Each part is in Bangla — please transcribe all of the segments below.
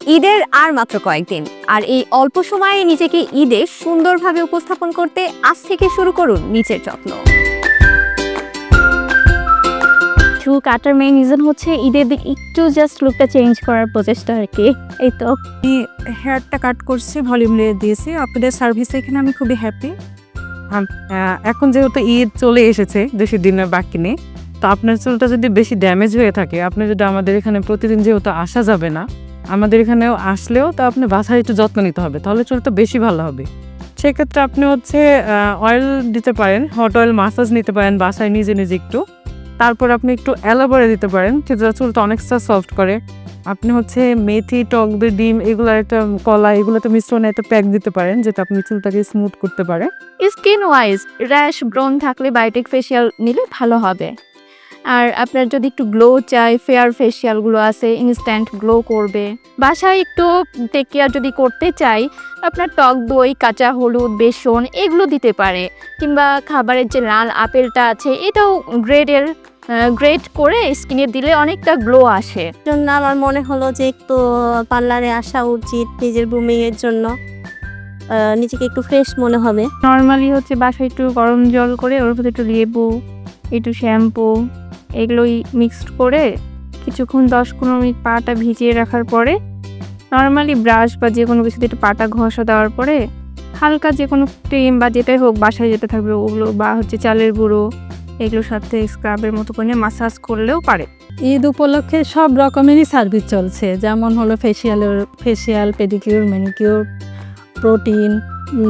ঈদের আর মাত্র কয়েকদিন। আর এই অল্প সময়ে নিজেকে ঈদে সুন্দরভাবে উপস্থাপন করতে আজ থেকে শুরু করুন নিচের যত্ন। চুল কাটার মেইন রিজন হচ্ছে ঈদের দিক একটু জাস্ট লুকটা চেঞ্জ করার প্রচেষ্টা আর কি। এই তো। হেয়ারটা কাট করছি ভলিউম দিয়েছি। আপনাদের সার্ভিসে এখানে আমি খুবই হ্যাপি এখন যেহেতু ঈদ চলে এসেছে বেশি দিনের বাকি নেই তো আপনার চুলটা যদি বেশি ড্যামেজ হয়ে থাকে আপনি যদি আমাদের এখানে প্রতিদিন যেহেতু আসা যাবে না আমাদের এখানেও আসলেও তো আপনি বাসায় একটু যত্ন নিতে হবে তাহলে চুলটা বেশি ভালো হবে। সেক্ষেত্রে আপনি হচ্ছে অয়েল দিতে পারেন হট অয়েল মাসাজ নিতে পারেন বাসায় নিজে নিজে একটু। তারপর আপনি একটু অ্যালোভেরা দিতে পারেন যেটা চুলটা অনেকটা সফট করে। আপনি হচ্ছে মেথি টক দই, ডিম এগুলো একটা কলা এগুলোতে মিশ্রণে একটা প্যাক দিতে পারেন যেটা আপনি চুলটাকে স্মুথ করতে পারে। স্কিন ওয়াইজ র্যাশ ব্রন থাকলে বায়োটিক ফেসিয়াল নিলে ভালো হবে। আর আপনার যদি একটু গ্লো চাই ফেয়ার ফেসিয়ালগুলো আছে ইনস্ট্যান্ট গ্লো করবে। বাসায় একটু টেক কেয়ার যদি করতে চাই আপনার টক দই কাঁচা হলুদ বেসন এগুলো দিতে পারে। কিংবা খাবারের যে লাল আপেলটা আছে এটাও গ্রেডের গ্রেড করে স্কিনে দিলে অনেকটা গ্লো আসে। জন্য আমার মনে হলো যে একটু পার্লারে আসা উচিত নিজের গ্রুমিং এর জন্য। নিজেকে একটু ফ্রেশ মনে হবে। নর্মালি হচ্ছে বাসায় একটু গরম জল করে ওর ভিতরে একটু লেবু একটু শ্যাম্পু এগুলোই মিক্সড করে কিছুক্ষণ দশ পনেরো মিনিট পাটা ভিজিয়ে রাখার পরে নর্মালি ব্রাশ বা যে কোনো কিছুতে একটু পাটা ঘষা দেওয়ার পরে হালকা যে কোনো ক্রিম বা যেটাই হোক বাসায় যেতে থাকবে ওগুলো বা হচ্ছে চালের গুঁড়ো এগুলোর সাথে স্ক্রাবের মতো করে মাসাজ করলেও পারে। ঈদ উপলক্ষে সব রকমেরই সার্ভিস চলছে, যেমন হলো ফেসিয়ালের ফেসিয়াল পেডিকিউর ম্যানিকিউর প্রোটিন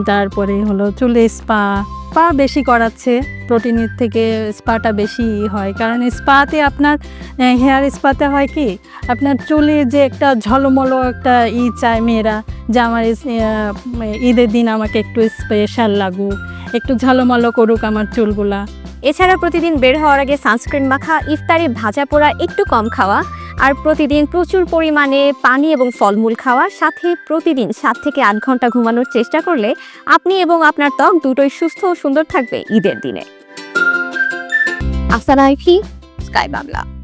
তারপরে হলো চুলে স্পা স্পা বেশি করাচ্ছে, প্রোটিনের থেকে স্পাটা বেশি হয়। কারণ স্পাতে আপনার হেয়ার স্পাতে হয় কি, আপনার চুলে যে একটা ঝলমলো একটা ই চায় মেয়েরা, যে আমার ঈদের দিন আমাকে একটু স্পেশাল লাগুক, একটু ঝলমলো করুক আমার চুলগুলা। এছাড়া প্রতিদিন বের হওয়ার আগে সানস্ক্রিন মাখা, ইফতারে ভাজা পোড়া, একটু কম খাওয়া আর প্রতিদিন প্রচুর পরিমাণে পানি এবং ফলমূল খাওয়া, সাথে প্রতিদিন সাত থেকে আট ঘণ্টা ঘুমানোর চেষ্টা করলে আপনি এবং আপনার ত্বক দুটোই সুস্থ ও সুন্দর থাকবে ঈদের দিনে। আইফি স্কাই বাংলা।